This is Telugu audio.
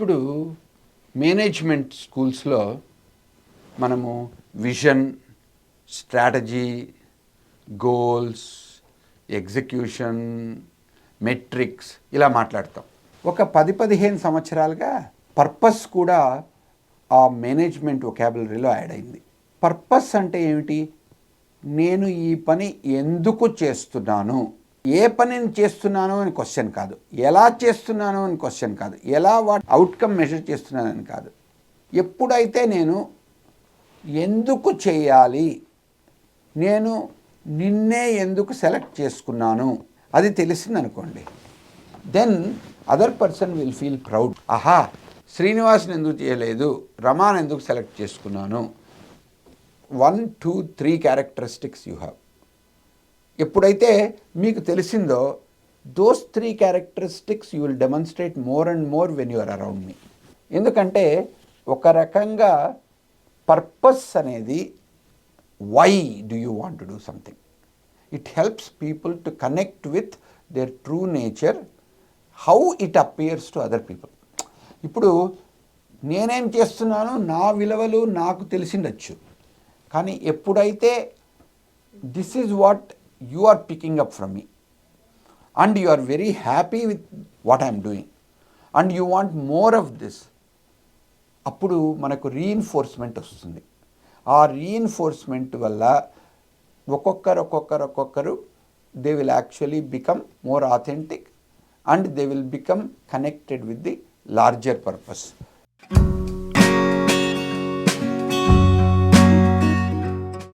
ఇప్పుడు మేనేజ్మెంట్ స్కూల్స్లో మనము vision strategy goals execution metrics ఇలా మాట్లాడతాం. ఒక పది పదిహేను సంవత్సరాలుగా పర్పస్ కూడా ఆ మేనేజ్మెంట్ ఒకాబులరీలో యాడ్ అయింది. పర్పస్ అంటే ఏమిటి? నేను ఈ పని ఎందుకు చేస్తున్నాను? ఏ పనిని చేస్తున్నాను అని క్వశ్చన్ కాదు. ఎలా చేస్తున్నాను అని క్వశ్చన్ కాదు. ఎలా వాట్ అవుట్కమ్ మెజర్ చేస్తున్నానని కాదు. ఎప్పుడైతే నేను ఎందుకు చేయాలి నేను నిన్నే ఎందుకు సెలెక్ట్ చేసుకున్నాను అది తెలిసిందనుకోండి. Then other person will feel proud ఆహా శ్రీనివాస్ని ఎందుకు చేయలేదు రమాన్ ఎందుకు సెలెక్ట్ చేసుకున్నాను? One two three characteristics you have ఎప్పుడైతే మీకు తెలిసిందో those three characteristics you will demonstrate more and more when you're around me ఎందుకంటే ఒక రకంగా పర్పస్ అనేది why do you want to do something it helps people to connect with their true nature how it appears to other people ఇప్పుడు నేనేం చేస్తున్నాను నా విలువలు నాకు తెలిసిండొచ్చు. కానీ ఎప్పుడైతే this is what you are picking up from me and you are very happy with what I'm doing and you want more of this అప్పుడు మనకు రీఇన్ఫోర్స్మెంట్ వస్తుంది. ఆ రీఇన్ఫోర్స్మెంట్ వల్ల ఒక్కొక్కరు ఒక్కొక్కరు ఒక్కొక్కరు they will actually become more authentic and they will become connected with the larger purpose